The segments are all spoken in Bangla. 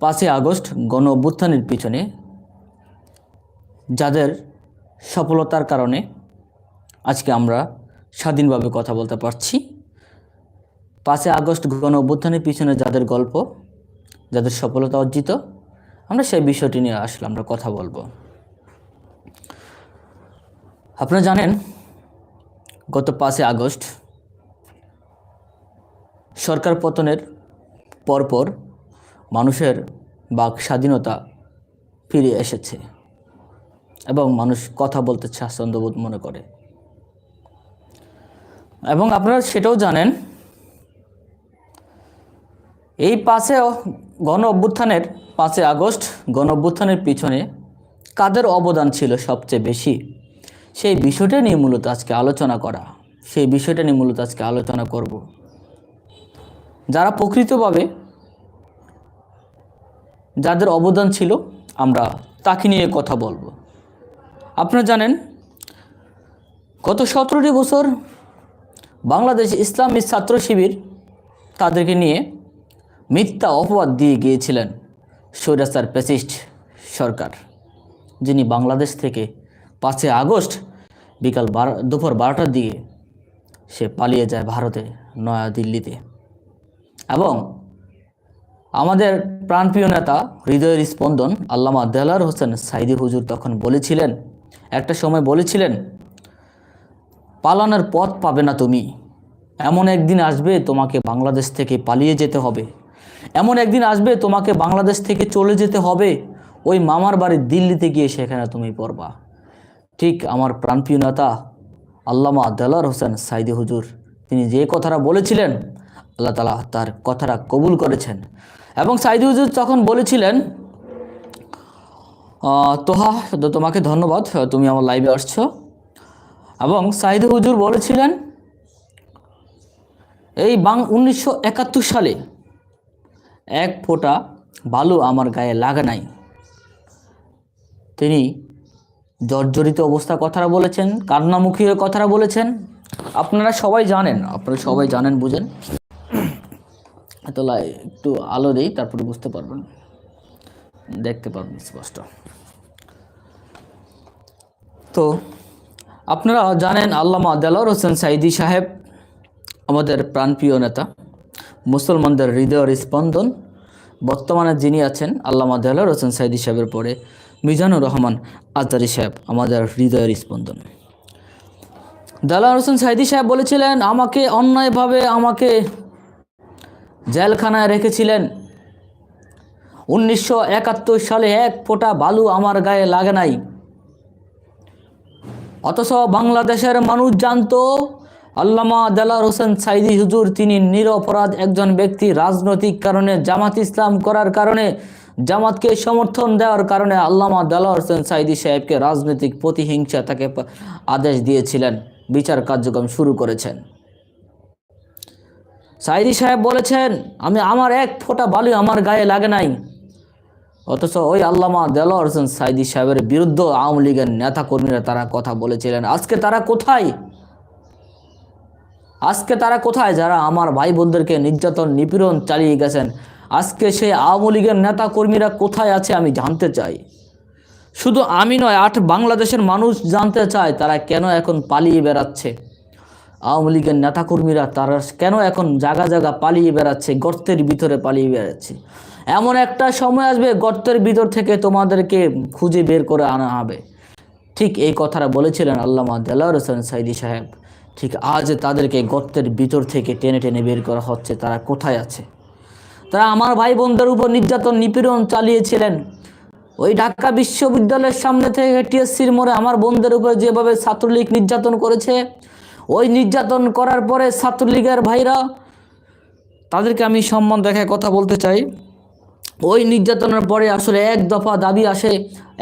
পাঁচই আগস্ট গণ অভ্যুত্থানের পিছনে যাদের সফলতার কারণে আজকে আমরা স্বাধীনভাবে কথা বলতে পারছি। পাঁচই আগস্ট গণ অভ্যুত্থানের পিছনে যাদের গল্প, যাদের সফলতা অর্জিত, আমরা সেই বিষয়টি নিয়ে আসলে আমরা কথা বলব। আপনারা জানেন, গত পাঁচই আগস্ট সরকার পতনের পরপর মানুষের বাক স্বাধীনতা ফিরে এসেছে এবং মানুষ কথা বলতে স্বাচ্ছন্দ্যবোধ মনে করে। এবং আপনারা সেটাও জানেন, এই পাঁচে গণ অভ্যুত্থানের পাঁচে আগস্ট, গণ অভ্যুত্থানের পিছনে কাদের অবদান ছিল সবচেয়ে বেশি? সেই বিষয়টা নিয়ে মূলত আজকে আলোচনা করা, সেই বিষয়টা নিয়ে মূলত আজকে আলোচনা করব। যারা প্রকৃতভাবে যাদের অবদান ছিল, আমরা তাকে নিয়ে কথা বলব। আপনারা জানেন, গত সতেরোটি বছর বাংলাদেশ ইসলামী ছাত্র শিবির তাদেরকে নিয়ে মিথ্যা অপবাদ দিয়ে গিয়েছিলেন সৈরাস্তার প্যাসিস্ট সরকার, যিনি বাংলাদেশ থেকে পাঁচই আগস্ট বিকাল বারো, দুপুর বারোটার দিকে সে পালিয়ে যায় ভারতে, নয়াদিল্লিতে। এবং আমাদের প্রাণপ্রিয় নেতা, হৃদয়ের স্পন্দন আল্লামা দেলার হোসেন সাইদি হুজুর তখন বলেছিলেন, একটা সময় বলেছিলেন, পালানোর পথ পাবে না তুমি। এমন একদিন আসবে তোমাকে বাংলাদেশ থেকে পালিয়ে যেতে হবে। এমন একদিন আসবে তোমাকে বাংলাদেশ থেকে চলে যেতে হবে। ওই মামার বাড়ি দিল্লিতে গিয়ে সেখানে তুমি পড়বা। ঠিক আমার প্রাণপ্রিয় নেতা আল্লামা দেলার হোসেন সাইদি হুজুর, তিনি যে কথাটা বলেছিলেন, আল্লাহ তালা তার কথাটা কবুল করেছেন। এবং সাইদি হুজুর তখন বলেছিলেন তোহা, তোমাকে ধন্যবাদ, তুমি আমার লাইভে আসছো। এবং সাইদি হুজুর বলেছিলেন, এই বাং উনিশশো একাত্তর সালে এক ফোঁটা বালু আমার গায়ে লাগা নাই। তিনি জর্জরিত অবস্থা কথাটা বলেছেন, কান্নামুখী কথাটা বলেছেন। আপনারা সবাই জানেন, আপনারা সবাই জানেন, বুঝেন। এত লাই- একটু আলো দেই তারপরে বুঝতে পারবেন। দেখতে পারবেন স্পষ্ট। তো আপনারা জানেন আল্লামা দেলার হোসেন সাইদি সাহেব আমাদের প্রাণপ্রিয় নেতা, মুসলমানদের হৃদয়ের স্পন্দন। বর্তমানে যিনি আছেন আল্লামা দেলার হোসেন সাইদি সাহেবের পরে মিজানুর রহমান আজারি সাহেব, আমাদের হৃদয়ের স্পন্দন। দেলার হোসেন সাইদি সাহেব বলেছিলেন, আমাকে অন্যায়ভাবে আমাকে জেলখানায় রেখেছিলেন। উনিশশো একাত্তর সালে এক ফোঁটা বালু আমার গায়ে লাগে নাই। অথচ বাংলাদেশের মানুষ জানতো, আল্লামা দেলার হোসেন সাইদি হুজুর তিনি নিরপরাধ একজন ব্যক্তি, রাজনৈতিক কারণে, জামাত ইসলাম করার কারণে, জামাতকে সমর্থন দেওয়ার কারণে আল্লামা দেলার হোসেন সাইদি সাহেবকে রাজনৈতিক প্রতিহিংসা তাকে আদেশ দিয়েছিলেন, বিচার কার্যক্রম শুরু করেছেন। সাইদি সাহেব বলেছেন, আমি আমার এক ফোঁটা বালি আমার গায়ে লাগে নাই। অথচ ওই আল্লামা দেলোয়ার হোসেন সাইদি সাহেবের বিরুদ্ধে আওয়ামী লীগের নেতা কর্মীরা তারা কথা বলেছিলেন, আজকে তারা কোথায়? আজকে তারা কোথায়? যারা আমার ভাই বোনদেরকে নির্যাতন, নিপীড়ন চালিয়ে গেছেন, আজকে সেই আওয়ামী লীগের নেতা কর্মীরা কোথায় আছে আমি জানতে চাই। শুধু আমি নয়, আট বাংলাদেশের মানুষ জানতে চায় তারা কেন এখন পালিয়ে বেড়াচ্ছে। আওয়ামী লীগের নেতাকর্মীরা তারা কেন এখন জায়গা জায়গা পালিয়ে বেড়াচ্ছে, গর্তের ভিতরে পালিয়ে বেড়াচ্ছে? এমন একটা সময় আসবে, গর্তের ভিতর থেকে তোমাদেরকে খুঁজে বের করে আনা হবে। ঠিক এই কথাটা বলেছিলেন আল্লামা দেলার হোসেন সাইদি সাহেব। ঠিক আজ তাদেরকে গর্তের ভিতর থেকে টেনে টেনে বের করা হচ্ছে, তারা কোথায় আছে? তারা আমার ভাই বোনদের উপর নির্যাতন, নিপীড়ন চালিয়েছিলেন। ওই ঢাকা বিশ্ববিদ্যালয়ের সামনে থেকে টিএসসির মোড়ে আমার বোনদের উপর যেভাবে ছাত্রলীগ নির্যাতন করেছে ওই নির্যাতন করার পরে ছাত্রলীগের ভাইরা, তাদেরকে আমি সম্মান দেখায় কথা বলতে চাই। ওই নির্যাতনের পরে আসলে এক দফা দাবি আসে,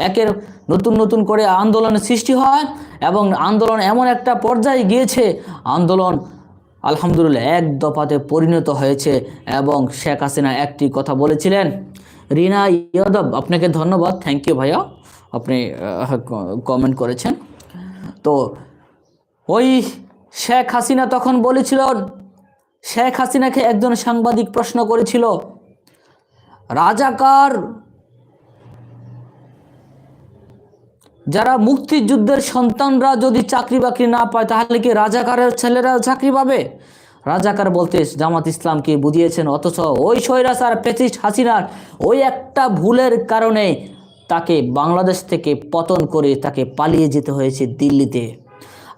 একের নতুন নতুন করে আন্দোলনের সৃষ্টি হয় এবং আন্দোলন এমন একটা পর্যায়ে গিয়েছে, আন্দোলন আলহামদুলিল্লাহ এক দফাতে পরিণত হয়েছে এবং শেখ হাসিনা একটি কথা বলেছিলেন, রিনা ইয়াদব, আপনাকে ধন্যবাদ থ্যাংক ইউ ভাইয়া, আপনি কমেন্ট করেছেন। তো ওই শেখ হাসিনা তখন বলেছিল, শেখ হাসিনাকে একজন সাংবাদিক প্রশ্ন করেছিল, রাজাকার যারা মুক্তিযুদ্ধের সন্তানরা যদি চাকরি বাকরি না পায়, তাহলে কি রাজাকারের ছেলেরা চাকরি পাবে? রাজাকার বলতে, জামাত ইসলামকে বুঝিয়েছেন? অথচ ওই সৈরাস আর পেচিস্ট হাসিনার ওই একটা ভুলের কারণে তাকে বাংলাদেশ থেকে পতন করে তাকে পালিয়ে যেতে হয়েছে দিল্লিতে।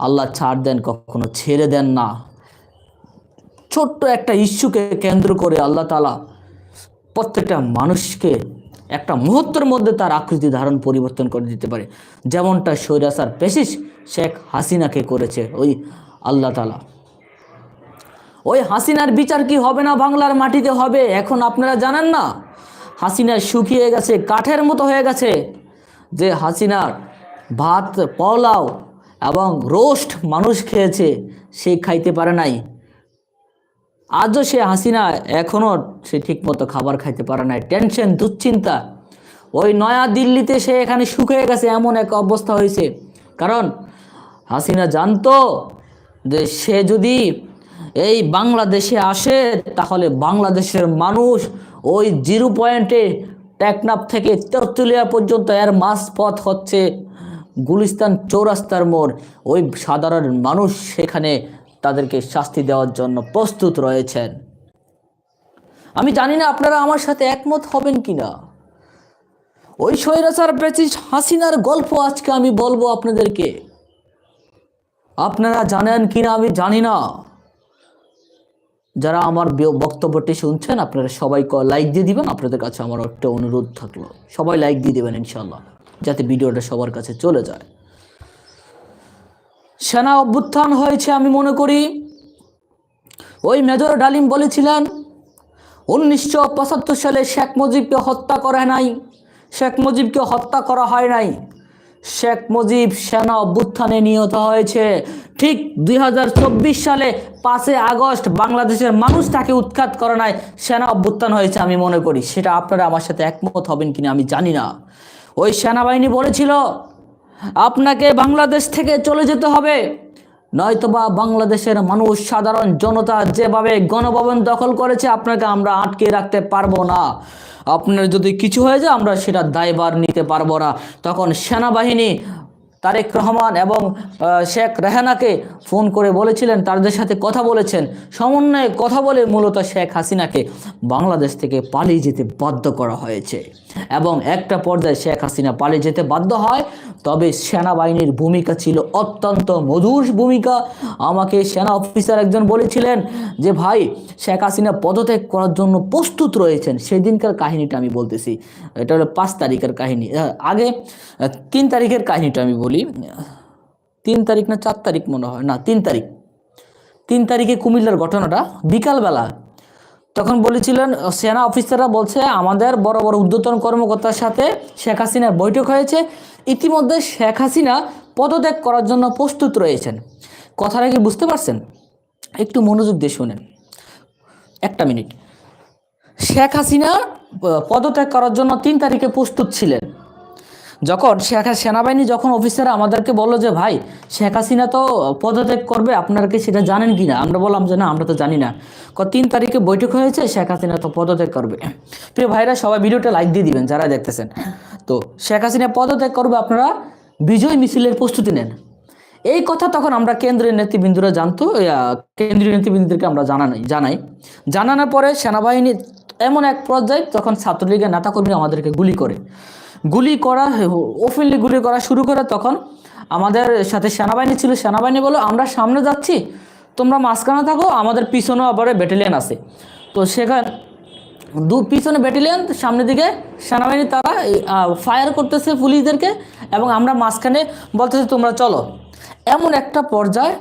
আল্লাহ ছাড় দেন, কখনো ছেড়ে দেন না। ছোট্ট একটা ইস্যুকে কেন্দ্র করে আল্লাহ তালা প্রত্যেকটা মানুষকে একটা মুহূর্তের মধ্যে তার আকৃতি ধারণ, পরিবর্তন করে দিতে পারে। যেমনটা সৈরাসার পেশিস শেখ হাসিনাকে করেছে ওই আল্লাহ তালা ওই হাসিনার বিচার কি হবে না বাংলার মাটিতে হবে, এখন আপনারা জানেন না? হাসিনা শুকিয়ে গেছে, কাঠের মতো হয়ে গেছে যে হাসিনার ভাত, পোলাও এবং রোস্ট মানুষ খেয়েছে, সে খাইতে পারে নাই। আজও সে হাসিনা, এখনও সে ঠিকমতো খাবার খাইতে পারে নাই। টেনশন, দুশ্চিন্তা। ওই নয়া দিল্লিতে সে এখানে শুকিয়ে গেছে, এমন এক অবস্থা হয়েছে। কারণ হাসিনা জানতো যে সে যদি এই বাংলাদেশে আসে, তাহলে বাংলাদেশের মানুষ ওই জিরো পয়েন্টে টেকনাফ থেকে তেঁতুলিয়া পর্যন্ত এর মাঝপথ হচ্ছে। গুলিস্তান চৌরাস্তার মোড়। ওই সাধারণ মানুষ সেখানে তাদেরকে শাস্তি দেওয়ার জন্য প্রস্তুত রয়েছেন। আমি জানি না আপনারা আমার সাথে একমত হবেন কি না ওই স্বৈরাচার ব্রিটিশ হাসিনার গল্প আজকে আমি বলব আপনাদেরকে। আপনারা জানেন কি না আমি জানি না। যারা আমার বক্তব্যটি শুনছেন, আপনারা সবাই লাইক দিয়ে দিবেন। আপনাদের কাছে আমার একটা অনুরোধ থাকল। সবাই লাইক দিয়ে দেবেন ইনশাল্লাহ যাতে ভিডিওটা সবার কাছে চলে যায়। সেনা অভ্যুত্থান হয়েছে আমি মনে করি। ওই মেজর ডালিম বলেছিলেন, উনিশশো পঁচাত্তর সালে শেখ মুজিবকে হত্যা করে নাই, শেখ মুজিবকে হত্যা করা হয় নাই। শেখ মুজিব সেনা অভ্যুত্থানে নিহত হয়েছে। ঠিক দুই হাজার চব্বিশ সালে পাঁচে আগস্ট বাংলাদেশের মানুষ তাকে উৎখাত করে নাই, সেনা অভ্যুত্থান হয়েছে আমি মনে করি। সেটা আপনারা আমার সাথে একমত হবেন কিনা আমি জানি না। ওই সেনাবাহিনী বলেছিল, আপনাকে বাংলাদেশ থেকে চলে যেতে হবে। নয়তোবা বাংলাদেশের মানুষ, সাধারণ জনতা যেভাবে গণভবন দখল করেছে, আপনাকে আমরা আটকে রাখতে পারব না। আপনার যদি কিছু হয়ে যায়, আমরা সেটা দায়বার নিতে পারব না। তখন সেনাবাহিনী তারেক রহমান এবং শেখ রেহানাকে ফোন করে বলেছিলেন, তাদের সাথে কথা বলেছেন। সমন্বয়ে কথা বলে মূলত শেখ হাসিনাকে বাংলাদেশ থেকে পালিয়ে যেতে বাধ্য করা হয়েছে। এবং একটা পর্যায়ে শেখ হাসিনা পালিয়ে যেতে বাধ্য হয়। তবে সেনাবাহিনীর ভূমিকা ছিল অত্যন্ত মধুর ভূমিকা। আমাকে সেনা অফিসার একজন বলেছিলেন যে, ভাই, শেখ হাসিনা পদত্যাগ করার জন্য প্রস্তুত রয়েছেন। সেদিনকার কাহিনীটা আমি বলতেছি। এটা হলো পাঁচ তারিখের কাহিনী। আগে তিন তারিখের কাহিনীটা আমি বলি। তিন তারিখ না, চার তারিখ মনে হয়। না, তিন তারিখ। তিন তারিখে কুমিল্লার ঘটনাটা বিকালবেলা তখন বলেছিলেন, সেনা অফিসাররা বলছে, আমাদের বড় বড় উদ্যতন কর্মকর্তার সাথে শেখ হাসিনার বৈঠক হয়েছে। ইতিমধ্যে শেখ হাসিনা পদত্যাগ করার জন্য প্রস্তুত রয়েছেন। কথাটা কি বুঝতে পারছেন? একটু মনোযোগ দিয়ে শুনেন। একটা মিনিট। শেখ হাসিনা পদত্যাগ করার জন্য তিন তারিখে প্রস্তুত ছিলেন। যখন শেখ সেনাবাহিনী যখন অফিসার আমাদেরকে বলল যে, ভাই, শেখ হাসিনা তো পদত্যাগ করবে, আপনারা কি সেটা জানেন কি না? আমরা বললাম যে, না, আমরা তো জানি না। ক, তিন তারিখে বৈঠক হয়েছে, শেখ হাসিনা তো পদত্যাগ করবে। প্রিয় ভাইরা, সবাই ভিডিওটা লাইক দিয়ে দিবেন, যারা দেখতেছেন। তো, শেখ হাসিনা পদত্যাগ করবে, আপনারা বিজয় মিছিলের প্রস্তুতি নেন। এই কথা তখন আমরা কেন্দ্রীয় নেতৃবৃন্দরা জানতো কেন্দ্রীয় নেতৃবৃন্দদেরকে আমরা জানাই জানাই। জানানোর পরে সেনাবাহিনী এমন এক পর্যায়ে তখন ছাত্রলীগের নেতাকর্মী আমাদেরকে গুলি করে। গুলি করা, ওপেনলি গুলি করা শুরু করে তখন আমাদের সাথে সেনাবাহিনী ছিল, সেনাবাহিনী বলো আমরা সামনে যাচ্ছি, তোমরা মাঝখানে থাকো, আমাদের পিছনেও আবার ব্যাটালিয়ান আছে। তো সেখানে, দু পিছনে ব্যাটালিয়ন সামনের দিকে সেনাবাহিনী, তারা ফায়ার করতেছে পুলিশদেরকে এবং আমরা মাঝখানে বলতেছে, তোমরা চলো। এমন একটা পর্যায়ে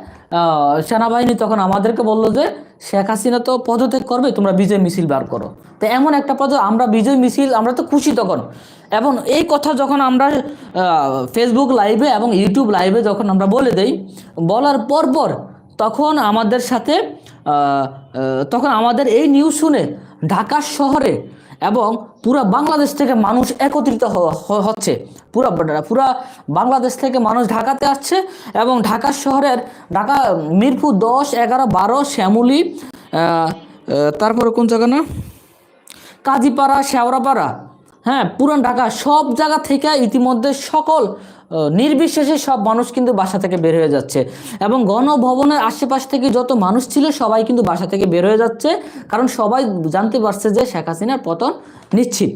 সেনাবাহিনী তখন আমাদেরকে বলল যে, শেখ হাসিনা তো পদত্যাগ করবে, তোমরা বিজয় মিছিল বার করো। তো এমন একটা পদ আমরা বিজয় মিছিল আমরা তো খুশি তখন। এবং এই কথা যখন আমরা ফেসবুক লাইভে এবং ইউটিউব লাইভে যখন আমরা বলে দেই, বলার পর পর তখন আমাদের সাথে তখন আমাদের এই নিউজ শুনে ঢাকা শহরে এবং পুরো বাংলাদেশ থেকে মানুষ একত্রিত হচ্ছে। পুরা পুরা বাংলাদেশ থেকে মানুষ ঢাকাতে আসছে এবং ঢাকা শহরের ঢাকা, মিরপুর দশ, এগারো, বারো, শ্যামলি তারপরে কোন জায়গা না? কাজীপাড়া, শেওড়াপাড়া। হ্যাঁ পুরান ঢাকা সব জায়গা থেকে ইতিমধ্যে সকল নির্বিশেষে সব মানুষ কিন্তু বাসা থেকে বের হয়ে যাচ্ছে। এবং গণভবনের আশেপাশ থেকে যত মানুষ ছিল সবাই কিন্তু বাসা থেকে বের হয়ে যাচ্ছে। কারণ সবাই জানতে পারছে যে শেখ হাসিনার পতন নিশ্চিত।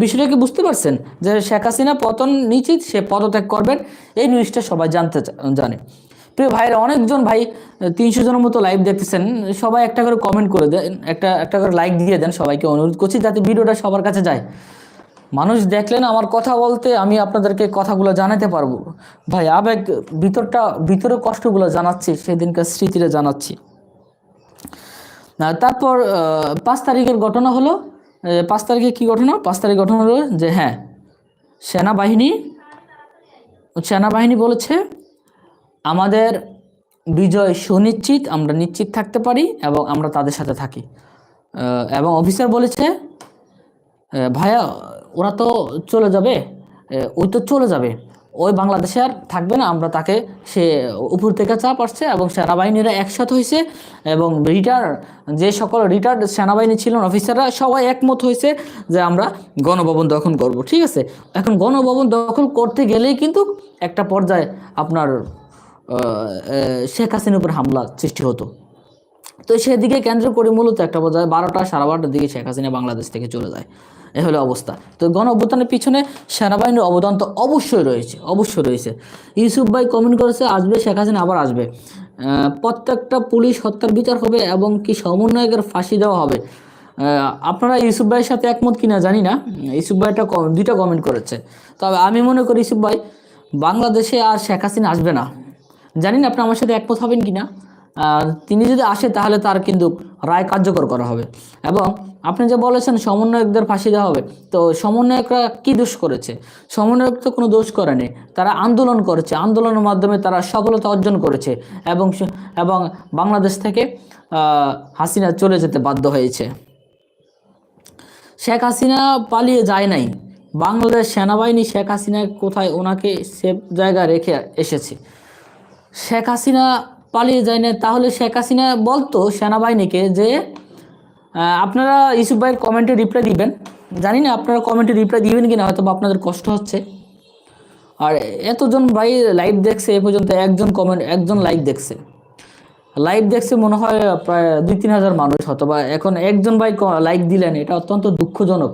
বিষয়টা কি বুঝতে পারছেন? যে শেখ হাসিনা পতন নিশ্চিত, সে পদত্যাগ করবেন, এই নিউজটা সবাই জানতে জানে। প্রিয় ভাইরা অনেকজন ভাই, তিনশো জনের মতো লাইভ দেখতেছেন। সবাই একটা করে কমেন্ট করে দেন, একটা একটা করে লাইক দিয়ে দেন সবাইকে অনুরোধ করছি যাতে ভিডিওটা সবার কাছে যায়। মানুষ দেখলেন আমার কথা বলতে আমি আপনাদেরকে কথাগুলো জানাতে পারব। ভাই, আবেগ ভিতরটা, ভিতরে কষ্টগুলো জানাচ্ছি সেদিনকার স্মৃতিটা জানাচ্ছি। তারপর পাঁচ তারিখের ঘটনা হলো পাঁচ তারিখে কি ঘটনা? পাঁচ তারিখ ঘটনা হলো যে হ্যাঁ সেনাবাহিনী সেনাবাহিনী বলেছে, আমাদের বিজয় সুনিশ্চিত, আমরা নিশ্চিত থাকতে পারি এবং আমরা তাদের সাথে থাকি। এবং অফিসার বলেছে ভাইয়া ওরা তো চলে যাবে ওই তো চলে যাবে। ওই বাংলাদেশে আর থাকবে না, আমরা তাকে সে উপর থেকে চাপ আসছে এবং সেনাবাহিনীরা একসাথে হয়েছে এবং রিটার যে সকল রিটার্ড সেনাবাহিনী ছিলেন, অফিসাররা সবাই একমত হয়েছে যে আমরা গণভবন দখল করব, ঠিক আছে? এখন গণভবন দখল করতে গেলেই কিন্তু একটা পর্যায়ে আপনার শেখ হাসিনার উপর হামলা সৃষ্টি হতো। তো সেদিকে কেন্দ্র করে মূলত একটা পর্যায়ে বারোটা সাড়ে বারোটার দিকে শেখ হাসিনা বাংলাদেশ থেকে চলে যায়। এ হলো অবস্থা। তো গণ অভ্যুত্থানের পিছনে সেনাবাহিনীর অবদান তো অবশ্যই রয়েছে অবশ্যই রয়েছে। ইউসুফ ভাই কমেন্ট করেছে, আসবে, শেখ হাসিনা আবার আসবে। প্রত্যেকটা পুলিশ হত্যার বিচার হবে এবং কি সমন্বয়কের ফাঁসি দেওয়া হবে। আপনারা ইউসুফ ভাইয়ের সাথে একমত কিনা জানি না। ইউসুফ ভাইটা ক- দুইটা কমেন্ট করেছে। তবে আমি মনে করি, ইউসুফ ভাই, বাংলাদেশে আর শেখ হাসিনা আসবে না। জানি না আপনি আমার সাথে একমত হবেন কিনা। আর তিনি যদি আসে, তাহলে তার কিন্তু রায় কার্যকর করা হবে। এবং আপনি যে বলেছেন সমন্বয়কদের ফাঁসি দেওয়া হবে, তো সমন্বয়করা কি দোষ করেছে? সমন্বয়ক তো কোনো দোষ করেনি তারা আন্দোলন করেছে। আন্দোলনের মাধ্যমে তারা সফলতা অর্জন করেছে এবং এবং বাংলাদেশ থেকে হাসিনা চলে যেতে বাধ্য হয়েছে। শেখ হাসিনা পালিয়ে যায় নাই। বাংলাদেশ সেনাবাহিনী শেখ হাসিনা কোথায়, ওনাকে সেফ জায়গা রেখে এসেছে। শেখ হাসিনা পালিয়ে যায় না। তাহলে শেখ হাসিনা বলতো সেনাবাহিনীকে যে আপনারা ইউসুফ ভাইয়ের কমেন্টে রিপ্লাই দিবেন। জানি না আপনারা কমেন্টে রিপ্লাই দিবেন কিনা হয়তো বা আপনাদের কষ্ট হচ্ছে। আর এতজন ভাই লাইভ দেখছে, এ পর্যন্ত একজন কমেন্ট একজন লাইক দেখছে। লাইভ দেখছে মনে হয় প্রায় দুই তিন হাজার মানুষ হয়তো বা এখন একজন ভাই লাইক দিলেন, এটা অত্যন্ত দুঃখজনক।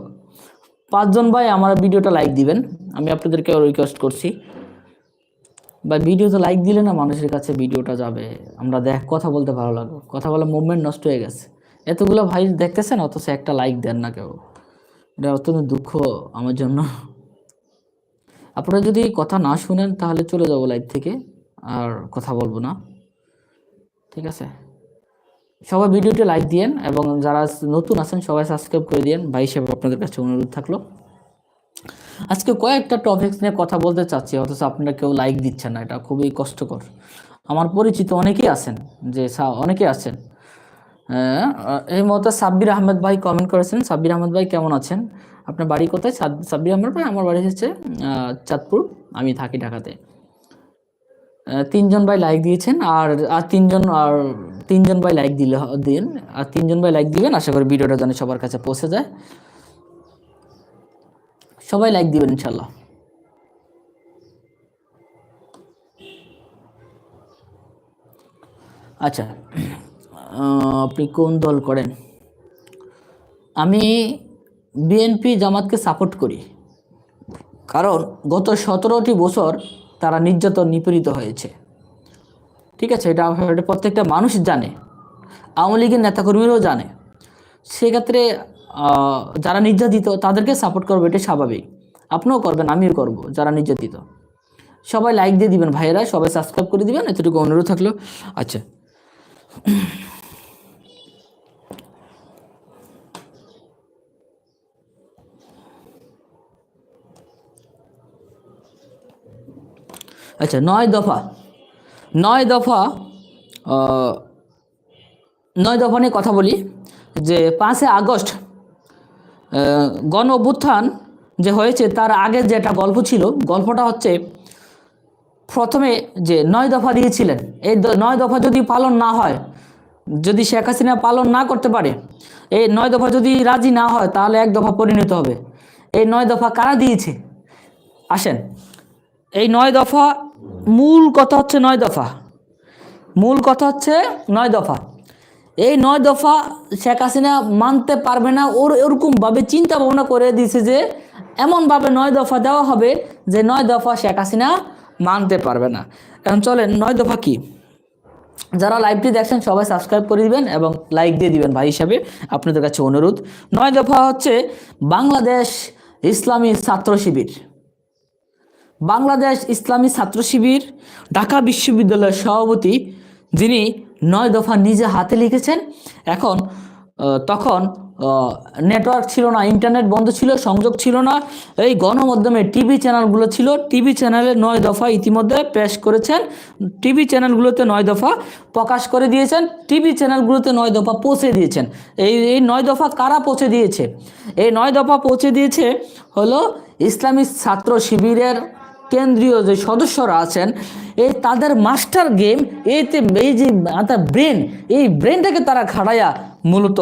পাঁচজন ভাই আমার ভিডিওটা লাইক দিবেন। আমি আপনাদেরকে রিকোয়েস্ট করছি। বা ভিডিওতে লাইক দিলে না মানুষের কাছে ভিডিওটা যাবে। আমরা দেখ, কথা বলতে ভালো লাগবে। কথা বলা মুভমেন্ট নষ্ট হয়ে গেছে। এতগুলো ভাই দেখতেছেন, অথচ একটা লাইক দেন না কেউ। এটা অত্যন্ত দুঃখ আমার জন্য। আপনারা যদি কথা না শুনেন, তাহলে চলে যাব লাইভ থেকে। আর কথা বলব না। ঠিক আছে? সবাই ভিডিওটি লাইক দিয়েন, এবং যারা নতুন আছেন, সবাই সাবস্ক্রাইব করে দিয়েন। ভাই হিসেবে আপনাদের কাছে অনুরোধ থাকল। আজকে কয়েকটা টপিকস নিয়ে কথা বলতে চাচ্ছি অথচ আপনারা কেউ লাইক দিচ্ছেন না এটা খুবই কষ্টকর। আমার পরিচিত অনেকেই আছেন যে অনেকেই আছেন। আহ, এই মতো সাব্বির আহমেদ ভাই কমেন্ট করেছেন। সাব্বির আহমেদ ভাই কেমন আছেন? আপনার বাড়ি কোথায়? সাব- সাব্বির আহমেদ ভাই আমার বাড়ি হচ্ছে চাঁদপুর। আমি থাকি ঢাকাতে। তিনজন ভাই লাইক দিয়েছেন আর আর তিনজন আর তিনজন ভাই লাইক দিলে দিন আর তিনজন ভাই লাইক দিবেন। আশা করি ভিডিওটা যেন সবার কাছে পৌঁছে যায়। সবাই লাইক দিবেন ইনশাল্লাহ আচ্ছা আপনি কোন দল করেন? আমি বিএনপি জামাতকে সাপোর্ট করি। কারণ গত সতেরোটি বছর তারা নির্যাতন নিপীড়িত হয়েছে। ঠিক আছে, এটা প্রত্যেকটা মানুষ জানে। আওয়ামী লীগের নেতাকর্মীরাও জানে। সেক্ষেত্রে যারা নির্যাতিত, তাদেরকে সাপোর্ট করব এটা স্বাভাবিক। আপনিও করবেন, আমিও করব, যারা নির্যাতিত। সবাই লাইক দিয়ে দিবেন, ভাইয়েরা, সবাই সাবস্ক্রাইব করে দিবেন, এতটুকু অনুরোধ থাকল। আচ্ছা। আচ্ছা নয় দফা। নয় দফা নয় দফা নিয়ে কথা বলি, যে পাঁচই আগস্ট গণ অভ্যুত্থান যে হয়েছে তার আগে যেটা গল্প ছিল, গল্পটা হচ্ছে প্রথমে যে নয় দফা দিয়েছিলেন। এই নয় দফা যদি পালন না হয়, যদি শেখ হাসিনা পালন না করতে পারে, এই নয় দফা যদি রাজি না হয়, তাহলে এক দফা পরিণত হবে। এই নয় দফা কারা দিয়েছে? আসেন, এই নয় দফা মূল কথা হচ্ছে নয় দফা। মূল কথা হচ্ছে নয় দফা। এই নয় দফা শেখ হাসিনা মানতে পারবে না, ওর এরকমভাবে চিন্তা ভাবনা করে দিয়েছে যে এমনভাবে নয় দফা দেওয়া হবে যে নয় দফা শেখ হাসিনা মানতে পারবে না। এখন চলেন, নয় দফা কি? যারা লাইভটি দেখছেন, সবাই সাবস্ক্রাইব করে দিবেন এবং লাইক দিয়ে দিবেন ভাই হিসাবে আপনাদের কাছে অনুরোধ। নয় দফা হচ্ছে বাংলাদেশ ইসলামী ছাত্র শিবির। বাংলাদেশ ইসলামী ছাত্র শিবির, ঢাকা বিশ্ববিদ্যালয়ের সভাপতি যিনি নয় দফা নিজে হাতে লিখেছেন। এখন তখন নেটওয়ার্ক ছিল না ইন্টারনেট বন্ধ ছিল, সংযোগ ছিল না। এই গণমাধ্যমে টিভি চ্যানেলগুলো ছিল। টিভি চ্যানেলে নয় দফা ইতিমধ্যে পেশ করেছেন। টিভি চ্যানেলগুলোতে নয় দফা প্রকাশ করে দিয়েছেন। টিভি চ্যানেলগুলোতে নয় দফা পৌঁছে দিয়েছেন। এই এই নয় দফা কারা পৌঁছে দিয়েছে? এই নয় দফা পৌঁছে দিয়েছে হলো ইসলামী ছাত্র শিবিরের কেন্দ্রীয় যে সদস্যরা আছেন এই তাদের মাস্টার গেম, এতে এই যে ব্রেন, এই ব্রেনটাকে তারা খাড়াইয়া মূলত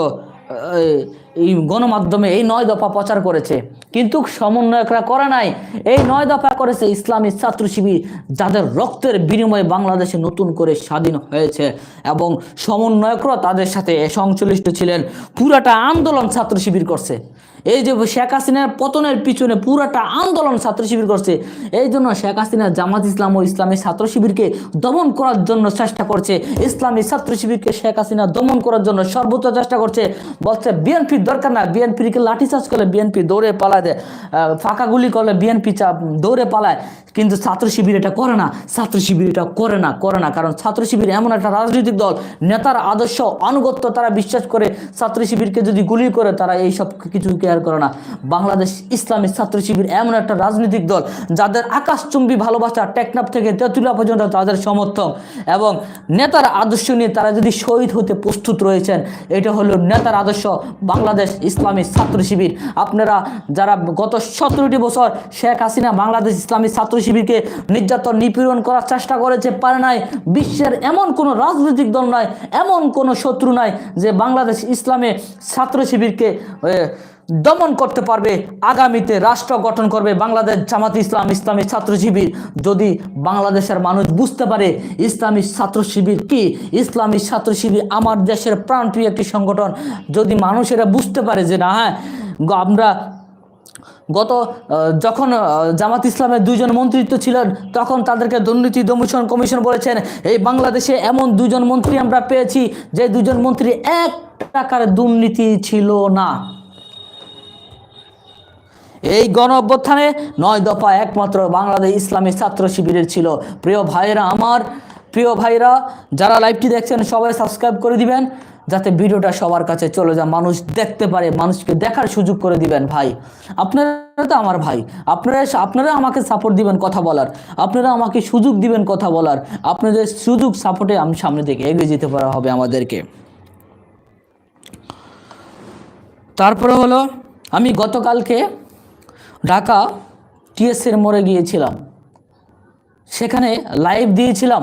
এই গণমাধ্যমে এই নয় দফা প্রচার করেছে। কিন্তু সমন্বয়করা করে নাই। এই নয় দফা করেছে ইসলামী ছাত্র শিবির, যাদের রক্তের বিনিময়ে বাংলাদেশে নতুন করে স্বাধীন হয়েছে এবং সমন্বয়করা তাদের সাথে সংশ্লিষ্ট ছিলেন। পুরাটা আন্দোলন ছাত্র শিবির করছে। এই যে শেখ হাসিনার পতনের পিছনে পুরাটা আন্দোলন ছাত্র শিবির করছে, এই জন্য শেখ হাসিনা জামাত ইসলাম ও ইসলামী ছাত্র শিবিরকে দমন করার জন্য চেষ্টা করছে। ইসলামী ছাত্র শিবিরকে শেখ হাসিনা দমন করার জন্য সর্বোচ্চ চেষ্টা করছে। বলছে বিএনপির দরকার না, বিএনপিকে লাঠিচার্জ করলে বিএনপি দৌড়ে পালায় দেয় ফাঁকা গুলি করলে বিএনপি চাপ দৌড়ে পালায়, কিন্তু ছাত্র শিবির এটা করে না, ছাত্র শিবির এটা করে না করে না, কারণ ছাত্র শিবির এমন একটা রাজনৈতিক দল, নেতার আদর্শ, আনুগত্য তারা বিশ্বাস করে, ছাত্র শিবিরকে যদি গুলি করে তারা এই সব কিছু কেয়ার করে না। বাংলাদেশ ইসলামী ছাত্র শিবির এমন একটা রাজনৈতিক দল, যাদের আকাশচুম্বী ভালোবাসা টেকনাফ থেকে তেঁতুলিয়া পর্যন্ত তাদের সমর্থক, এবং নেতার আদর্শ নিয়ে তারা যদি শহীদ হতে প্রস্তুত রয়েছেন, এটা হলো নেতার আদর্শ, বাংলাদেশ ইসলামী ছাত্র শিবির। আপনারা যারা গত সতেরোটি বছর শেখ হাসিনা বাংলাদেশ ইসলামী ছাত্র শিবিরকে নির্যাতন, নিপীড়ন করার চেষ্টা করেছে, পারে নাই। বিশ্বের এমন কোনো রাজনৈতিক দল নয় এমন কোনো শত্রু নাই যে বাংলাদেশ ইসলামে ছাত্র শিবিরকে দমন করতে পারবে, আগামীতে রাষ্ট্র গঠন করবে বাংলাদেশ জামাত ইসলাম, ইসলামী ছাত্র শিবির। যদি বাংলাদেশের মানুষ বুঝতে পারে ইসলামী ছাত্র শিবির কি, ইসলামী ছাত্র শিবির আমার দেশের প্রাণপ্রিয় একটি সংগঠন, যদি মানুষেরা বুঝতে পারে যে না হ্যাঁ আমরা গত যখন জামাত ইসলামের দুজন মন্ত্রিত্ব ছিলেন, তখন তাদেরকে দুর্নীতি দমন কমিশন বলেছেন, এই বাংলাদেশে এমন দুজন মন্ত্রী আমরা পেয়েছি, যে দুজন মন্ত্রী এক টাকার দুর্নীতি ছিল না। এই গণ অভ্যুত্থানে নয় দফা একমাত্র বাংলাদেশ ইসলামী ছাত্র শিবিরের ছিল। প্রিয় ভাইয়েরা আমার, প্রিয় ভাইরা যারা লাইভটি দেখছেন, সবাই সাবস্ক্রাইব করে দিবেন, যাতে ভিডিওটা সবার কাছে চলে যায়। মানুষ দেখতে পারে, মানুষকে দেখার সুযোগ করে দিবেন ভাই। আপনারা তো আমার ভাই। আপনারা আপনারা আমাকে সাপোর্ট দিবেন কথা বলার। আপনারা আমাকে সুযোগ দিবেন কথা বলার। আপনাদের সুযোগ সাপোর্টে আমি সামনে থেকে এগিয়ে যেতে পারা হবে আমাদেরকে। তারপরে হলো, আমি গতকালকে ঢাকা টিএসের মোড়ে গিয়েছিলাম। সেখানে লাইভ দিয়েছিলাম।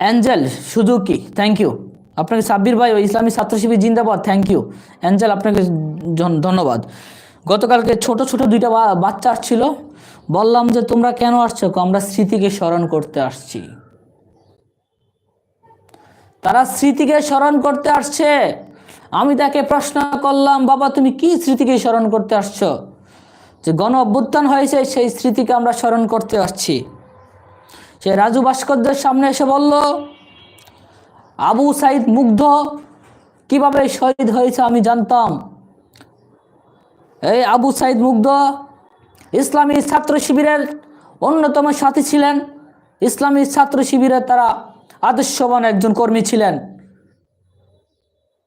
অ্যাঞ্জেল সুজুকি থ্যাংক ইউ আপনাকে সাব্বির ভাই ইসলামী ছাত্র শিবির জিন্দাবাদ থ্যাংক ইউ অ্যাঞ্জেল, আপনাকে ধন্যবাদ। গতকালকে ছোট ছোট দুইটা বাচ্চা আসছিল। বললাম যে, তোমরা কেন আসছো? আমরা স্মৃতিকে স্মরণ করতে আসছি। তারা স্মৃতিকে স্মরণ করতে আসছে? আমি তাকে প্রশ্ন করলাম, বাবা, তুমি কি স্মৃতিকে স্মরণ করতে আসছো? যে গণ অভ্যুত্থান হয়েছে, সেই স্মৃতিকে আমরা স্মরণ করতে আসছি। সে রাজু ভাস্করদের সামনে এসে বলল, আবু সাইদ মুগ্ধ, কীভাবে শহীদ হয়েছে আমি জানতাম। এই আবু সাইদ মুগ্ধ ইসলামী ছাত্র শিবিরের অন্যতম সাথী ছিলেন। ইসলামী ছাত্র শিবিরের তারা আদর্শবান একজন কর্মী ছিলেন।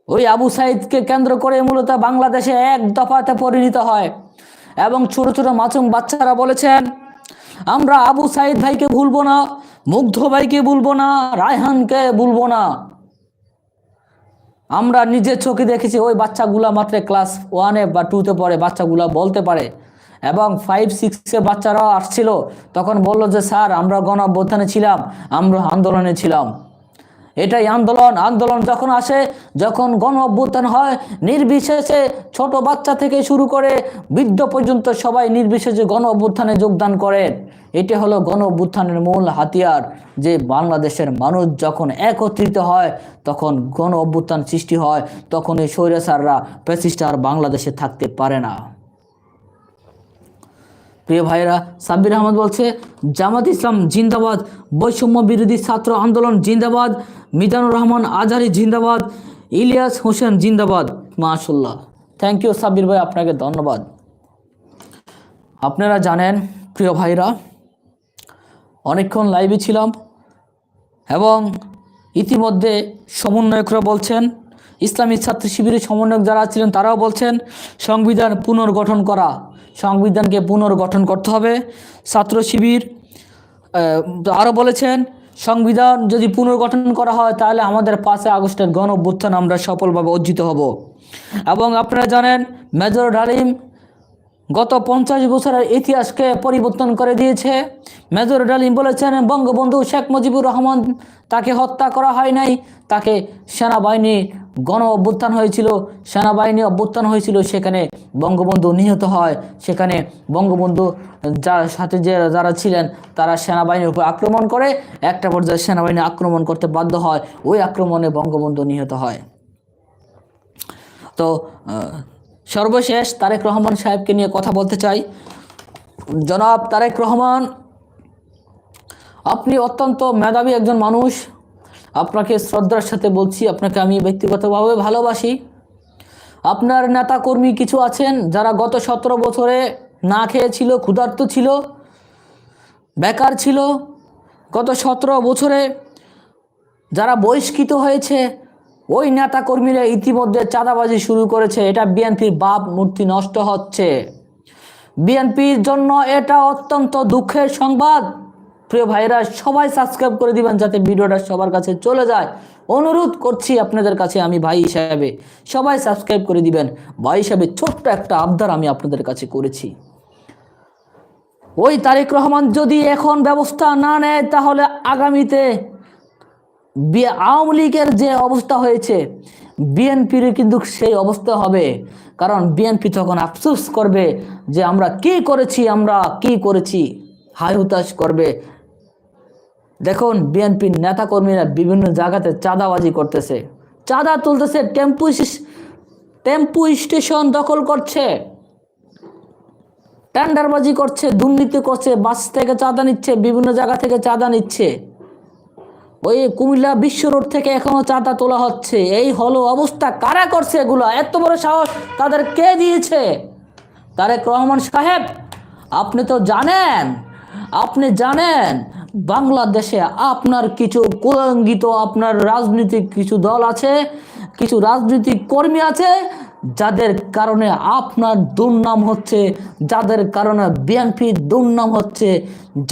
ওই আবু সাইদকে কেন্দ্র করে মূলত বাংলাদেশে এক দফাতে পরিণত হয়। এবং ছোট ছোট মাসুম বাচ্চারা বলেছেন, আমরা আবু সাইদ ভাইকে ভুলবো না, মুগ্ধ ভাইকে ভুলবো না, রায়হানকে ভুলবো না। আমরা নিজের চোখে দেখেছি ওই বাচ্চাগুলা মাত্র ক্লাস ওয়ানে বা টুতে পড়ে, বাচ্চাগুলা বলতে পারে। এবং ফাইভ সিক্সে বাচ্চারাও আসছিল, তখন বলল যে, স্যার, আমরা গণ অভ্যুত্থানে ছিলাম, আমরা আন্দোলনে ছিলাম। এটাই আন্দোলন। আন্দোলন যখন আসে, যখন গণ অভ্যুত্থান হয়, নির্বিশেষে ছোট বাচ্চা থেকে শুরু করে বৃদ্ধ পর্যন্ত সবাই নির্বিশেষে গণ অভ্যুত্থানে যোগদান করেন। এটি হলো গণ অভ্যুত্থানের মূল হাতিয়ার, যে বাংলাদেশের মানুষ যখন একত্রিত হয়, তখন গণ অভ্যুত্থান সৃষ্টি হয় তখন এই স্বৈরাচাররা প্যাসিস্টার বাংলাদেশে থাকতে পারে না। প্রিয় ভাইরা সাব্বির আহমদ বলছে, জামাত ইসলাম জিন্দাবাদ, বৈষম্য বিরোধী ছাত্র আন্দোলন জিন্দাবাদ, মিজানুর রহমান আজহারি জিন্দাবাদ, ইলিয়াস হোসেন জিন্দাবাদ। মাশাল্লাহ থ্যাংক ইউ সাব্বির ভাই, আপনাকে ধন্যবাদ। আপনারা জানেন, প্রিয় ভাইরা, অনেকক্ষণ লাইভে ছিলাম এবং ইতিমধ্যে সমন্বয়করা বলছেন, ইসলামী ছাত্র শিবিরের সমন্বয়ক যারা ছিলেন, তারাও বলছেন, সংবিধান পুনর্গঠন করা সংবিধানকে পুনর্গঠন করতে হবে। ছাত্র শিবির আরও বলেছেন, সংবিধান যদি পুনর্গঠন করা হয়, তাহলে আমাদের পাঁচই আগস্টের গণ অভ্যুত্থান আমরা সফলভাবে অর্জিত হব। এবং আপনারা জানেন, মেজর ডালিম গত পঞ্চাশ বছরের ইতিহাসকে পরিবর্তন করে দিয়েছে। মেজর ডালিম বলেছেন, বঙ্গবন্ধু শেখ মুজিবুর রহমান তাকে হত্যা করা হয় নাই, তাকে সেনাবাহিনী গণ অভ্যুত্থান হয়েছিল, সেনাবাহিনী অভ্যুত্থান হয়েছিল, সেখানে বঙ্গবন্ধু নিহত হয়। সেখানে বঙ্গবন্ধু যার সাথে যে যারা ছিলেন, তারা সেনাবাহিনীর উপর আক্রমণ করে, একটা পর্যায়ে সেনাবাহিনী আক্রমণ করতে বাধ্য হয়। ওই আক্রমণে বঙ্গবন্ধু নিহত হয়। তো সর্বশেষ তারেক রহমান সাহেবকে নিয়ে কথা বলতে চাই। জনাব তারেক রহমান, আপনি অত্যন্ত মেধাবী একজন মানুষ। আপনাকে শ্রদ্ধার সাথে বলছি, আপনাকে আমি ব্যক্তিগতভাবে ভালোবাসি। আপনার নেতা কর্মী কিছু আছেন যারা গত সতেরো বছরে না খেয়েছিল, ক্ষুধার্ত ছিল, বেকার ছিল। গত সতেরো বছরে যারা বহিষ্কৃত হয়েছে, ওই নেতা কর্মীরা ইতিমধ্যে চাঁদাবাজি শুরু করেছে। এটা বিএনপির বাপ মূর্তি নষ্ট হচ্ছে। বিএনপির জন্য এটা অত্যন্ত দুঃখের সংবাদ। প্রিয় ভাইরা সবাই সাবস্ক্রাইব করে দিবেন যাতে ভিডিওটা সবার কাছে চলে যায়। অনুরোধ করছি আপনাদের কাছে আমি ভাই হিসাবে, সবাই সাবস্ক্রাইব করে দিবেন। ভাই হিসাবে ছোট্ট একটা আবদার আমি আপনাদের কাছে করেছি। ওই তারেক রহমান যদি এখন ব্যবস্থা না নেয়, তাহলে আগামীতে আওয়ামী লীগের যে অবস্থা হয়েছে, বিএনপির কিন্তু সেই অবস্থা হবে। কারণ বিএনপি তখন আফসোস করবে যে আমরা কি করেছি, আমরা কি করেছি হাই হুতাশ করবে। দেখুন বিএনপির নেতাকর্মীরা বিভিন্ন জায়গাতে চাঁদাবাজি করতেছে। চাঁদা তুলতেছে, টেম্পু টেম্পু স্টেশন দখল করছে। টেন্ডারবাজি করছে, দুর্নীতি করছে, বাস থেকে চাঁদা নিচ্ছে, বিভিন্ন জায়গা থেকে চাঁদা নিচ্ছে। ওই কুমিল্লা বিশ্ব রোড থেকে এখনও চাঁদা তোলা হচ্ছে। এই হলো অবস্থা। কারা করছে এগুলো? এত বড় সাহস তাদের কে দিয়েছে? তারেক রহমান সাহেব, আপনি তো জানেন, আপনি জানেন বাংলাদেশে আপনার কিছু কুলঙ্গিত, আপনার রাজনৈতিক কিছু দল আছে, কিছু রাজনৈতিক কর্মী আছে, যাদের কারণে আপনার দুর্নাম হচ্ছে, যাদের কারণে বিএনপির দুর্নাম হচ্ছে,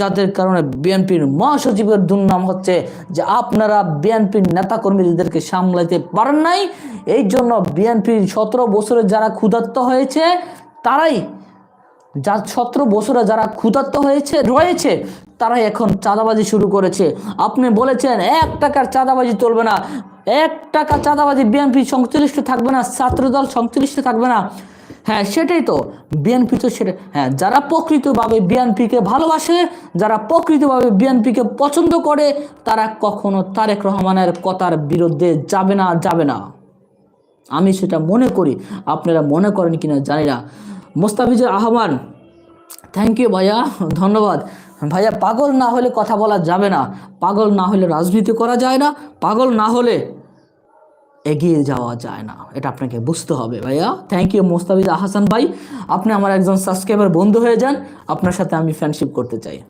যাদের কারণে বিএনপির মহাসচিবের দুর্নাম হচ্ছে, যে আপনারা বিএনপির নেতাকর্মীদেরকে সামলাইতে পারেন নাই। এই জন্য বিএনপির সতেরো বছরে যারা ক্ষুধার্ত হয়েছে, তারাই যা সতেরো বছরে যারা ক্ষুধার্ত হয়েছে, রয়েছে তারা এখন চাঁদাবাজি শুরু করেছে। আপনি বলেছেন, এক টাকার চাঁদাবাজি চলবে না। এক টাকা চাঁদাবাজি, বিএনপি সংশ্লিষ্ট থাকবে না, ছাত্রদল সংশ্লিষ্ট থাকবে না। হ্যাঁ সেটাই তো। বিএনপি তো সেটা হ্যাঁ যারা প্রকৃতভাবে বিএনপিকে ভালোবাসে, যারা প্রকৃতভাবে বিএনপিকে পছন্দ করে, তারা কখনো তারেক রহমানের কথার বিরুদ্ধে যাবে না যাবে না। আমি সেটা মনে করি। আপনারা মনে করেন কিনা জানি না। মোস্তাফিজুর আহমান থ্যাংক ইউ ভাইয়া। ধন্যবাদ। ভাইয়া, পাগল না হলে কথা বলা যাবে না। পাগল না হলে রাজনীতি করা যায় না। পাগল না হলে এগিয়ে যাওয়া যায় না। এটা আপনাকে বুঝতে হবে, ভাইয়া। থ্যাংক ইউ মোস্তাফিজ আহসান ভাই। আপনি আমার একজন সাবস্ক্রাইবার বন্ধু হয়ে যান। আপনার সাথে আমি ফ্রেন্ডশিপ করতে চাই।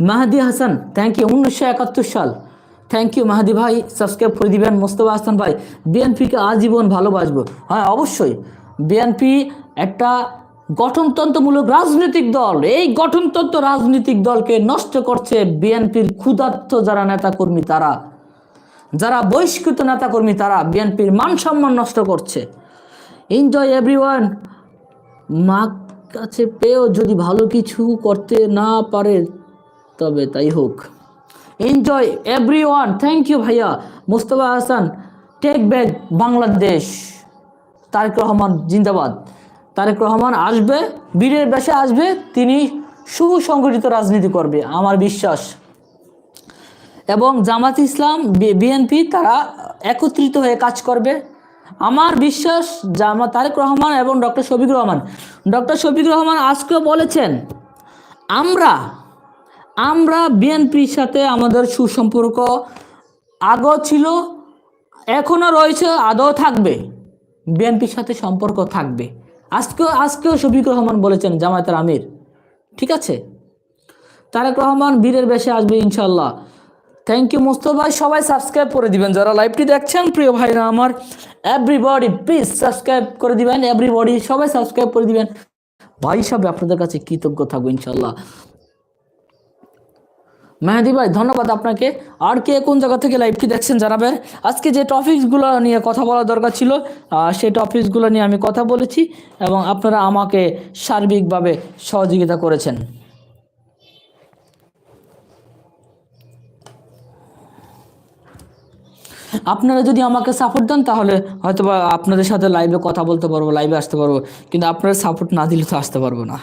মাহাদি হাসান থ্যাংক ইউ উনিশশো একাত্তর সাল। থ্যাংক ইউ মাহাদি ভাই। সাবস্ক্রাইব করে দিবেন মোস্তফা হাসান ভাই। বিএনপিকে আজীবন ভালোবাসবো। হ্যাঁ অবশ্যই। বিএনপি একটা গঠনতন্ত্রমূলক রাজনৈতিক দল। এই গঠনতন্ত্র রাজনৈতিক দলকে নষ্ট করছে বিএনপির ক্ষুধার্থ যারা নেতাকর্মী তারা। যারা বহিষ্কৃত নেতাকর্মী তারা বিএনপির মান সম্মান নষ্ট করছে। এনজয় এভরিওয়ান মা কাছে পেয়েও যদি ভালো কিছু করতে না পারে, তবে তাই হোক। Enjoy everyone thank you ভাইয়া। Mustafa Hasan take back Bangladesh. Tarique Rahman, জিন্দাবাদ। তারেক রহমান আসবে, বীরের বেশে আসবে, তিনি সুসংগঠিত রাজনীতি করবে, আমার বিশ্বাস। এবং জামাত ইসলাম বিএনপি, তারা একত্রিত হয়ে কাজ করবে। আমার বিশ্বাস, জামা, তারেক রহমান এবং ডক্টর শফিক রহমান, ডক্টর শফিক রহমান আজকেও বলেছেন, আমরা আমরা বিএনপির সাথে আমাদের সুসম্পর্ক আগেও ছিল, এখনও রয়েছে, আদৌ থাকবে। বিএনপির সাথে সম্পর্ক থাকবে। আজকেও আজকেও শফিক রহমান বলেছেন জামায়াতের আমির। ঠিক আছে? তারেক রহমান বীরের বেশে আসবে ইনশাল্লাহ থ্যাংক ইউ মোস্তফা ভাই। সবাই সাবস্ক্রাইব করে দিবেন। যারা লাইভটি দেখছেন, প্রিয় ভাইরা আমার এভরিবডি প্লিজ সাবস্ক্রাইব করে দিবেন। এভরিবডি সবাই সাবস্ক্রাইব করে দিবেন। ভাই হিসাবে আপনাদের কাছে কৃতজ্ঞ থাকব ইনশাল্লাহ মেহেদি ভাই, ধন্যবাদ আপনাকে। আর কে কোন জায়গা থেকে লাইভটি দেখছেন জানাবেন আজকে যে টপিকসগুলো নিয়ে কথা বলা দরকার ছিল সেই টপিকসগুলো নিয়ে আমি কথা বলেছি এবং আপনারা আমাকে সার্বিকভাবে সহযোগিতা করেছেন। আপনারা যদি আমাকে সাপোর্ট দেন, তাহলে হয়তো আপনাদের সাথে লাইভে কথা বলতে পারব লাইভে আসতে পারব। কিন্তু আপনারা সাপোর্ট না দিলে তো আসতে পারব না।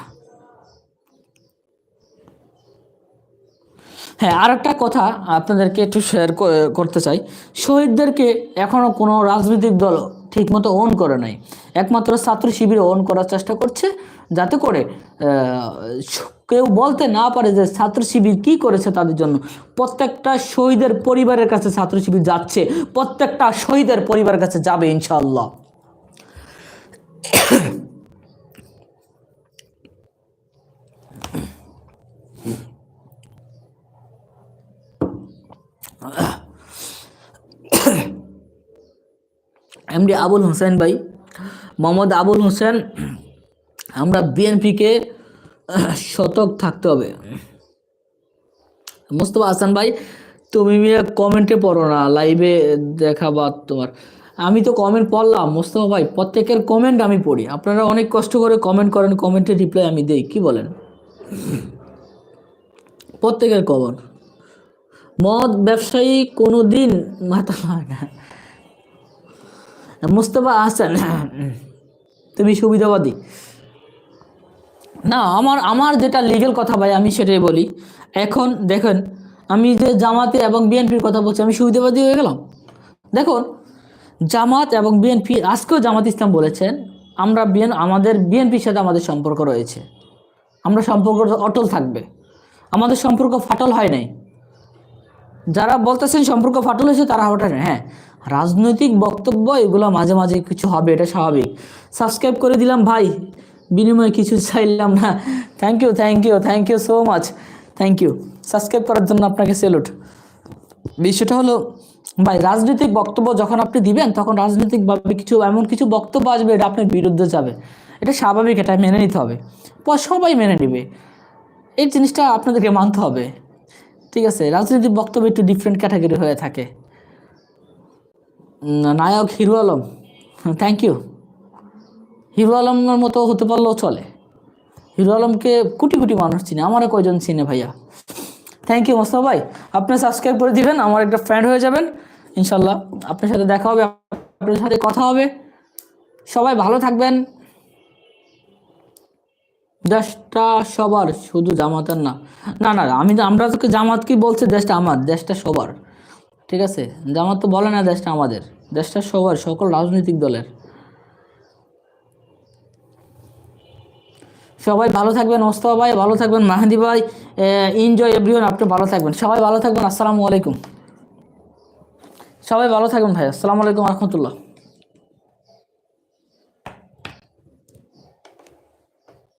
হ্যাঁ আর একটা কথা আপনাদেরকে একটু শেয়ার করতে চাই। শহীদদেরকে এখনও কোনো রাজনৈতিক দল ঠিকমতো ওন করে নাই। একমাত্র ছাত্র শিবির ওন করার চেষ্টা করছে যাতে করে কেউ বলতে না পারে যে ছাত্র শিবির কী করেছে তাদের জন্য। প্রত্যেকটা শহীদের পরিবারের কাছে ছাত্র শিবির যাচ্ছে, প্রত্যেকটা শহীদের পরিবারের কাছে যাবে ইনশাআল্লাহ। এমডি আবুল হোসেন ভাই, মোহাম্মদ আবুল হোসেন আমরা বিএনপিকে শতক থাকতে হবে। মোস্তফা হাসান ভাই, তুমি কমেন্টে পড়ো না লাইভে দেখাবা তোমার। আমি তো কমেন্ট পড়লাম, মোস্তফা ভাই, প্রত্যেকের কমেন্ট আমি পড়ি। আপনারা অনেক কষ্ট করে কমেন্ট করেন কমেন্টে রিপ্লাই আমি দেই, কি বলেন? প্রত্যেকের কমেন্ট মদ ব্যবসায়ী কোনো দিন মাথা হয় না। মুস্তফা হাসান, তুমি সুবিধাবাদী। না, আমার আমার যেটা লিগেল কথা ভাই, আমি সেটাই বলি। এখন দেখেন, আমি যে জামাতে এবং বিএনপির কথা বলছি, আমি সুবিধাবাদী হয়ে গেলাম? দেখুন, জামাত এবং বিএনপি, আজকেও জামাত ইসলাম বলেছেন, আমরা বিএন, আমাদের বিএনপির সাথে আমাদের সম্পর্ক রয়েছে। আমরা সম্পর্ক অটল থাকবে। আমাদের সম্পর্ক ফাটল হয় নাই। যারা বলতেছেন সম্পর্ক ফাটল হয়েছে, তারা হঠাৎ হ্যাঁ রাজনৈতিক বক্তব্য, এগুলো মাঝে মাঝে কিছু হবে, এটা স্বাভাবিক। সাবস্ক্রাইব করে দিলাম ভাই। বিনিময়ে কিছু চাইলাম না। Thank you thank you thank you so much thank you subscribe করার জন্য আপনাকে সেলুট বিষয়টা হলো, ভাই, রাজনৈতিক বক্তব্য যখন আপনি দিবেন, তখন রাজনৈতিকভাবে কিছু, এমন কিছু বক্তব্য আসবে, এটা আপনার বিরুদ্ধে যাবে। এটা স্বাভাবিক, এটা মেনে নিতে হবে। সবাই মেনে নেবে। এই জিনিসটা আপনাদেরকে মানতে হবে। ঠিক আছে? রাজনৈতিক বক্তব্য একটু ডিফারেন্ট ক্যাটাগরি হয়ে থাকে। নায়ক হিরো আলম। থ্যাংক ইউ হিরো আলমের মতো হতে পারলেও চলে। হিরো আলমকে কোটি কোটি মানুষ চিনে, আমারও কয়জন চিনে ভাইয়া? থ্যাংক ইউ মোস্তফা ভাই। আপনি সাবস্ক্রাইব করে দিবেন, আমার একটা ফ্রেন্ড হয়ে যাবেন। ইনশাল্লাহ আপনার সাথে দেখা হবে, আপনার সাথে কথা হবে। সবাই ভালো থাকবেন। দেশটা সবার, শুধু জামাতের না। না না, আমি আমরা তোকে জামাত কি বলছে, দেশটা আমার, দেশটা সবার। ঠিক আছে? যে আমার তো বলে না দেশটা আমাদের। দেশটা সবার, সকল রাজনৈতিক দলের। সবাই ভালো থাকবেন মোস্তফা ভাই, ভালো থাকবেন, মাহাদি ভাই এনজয় এভরিওয়ান আপনি ভালো থাকবেন। সবাই ভালো থাকবেন, আসসালামু আলাইকুম। সবাই ভালো থাকবেন ভাই, আসসালামু আলাইকুম রহমতুল্লাহ।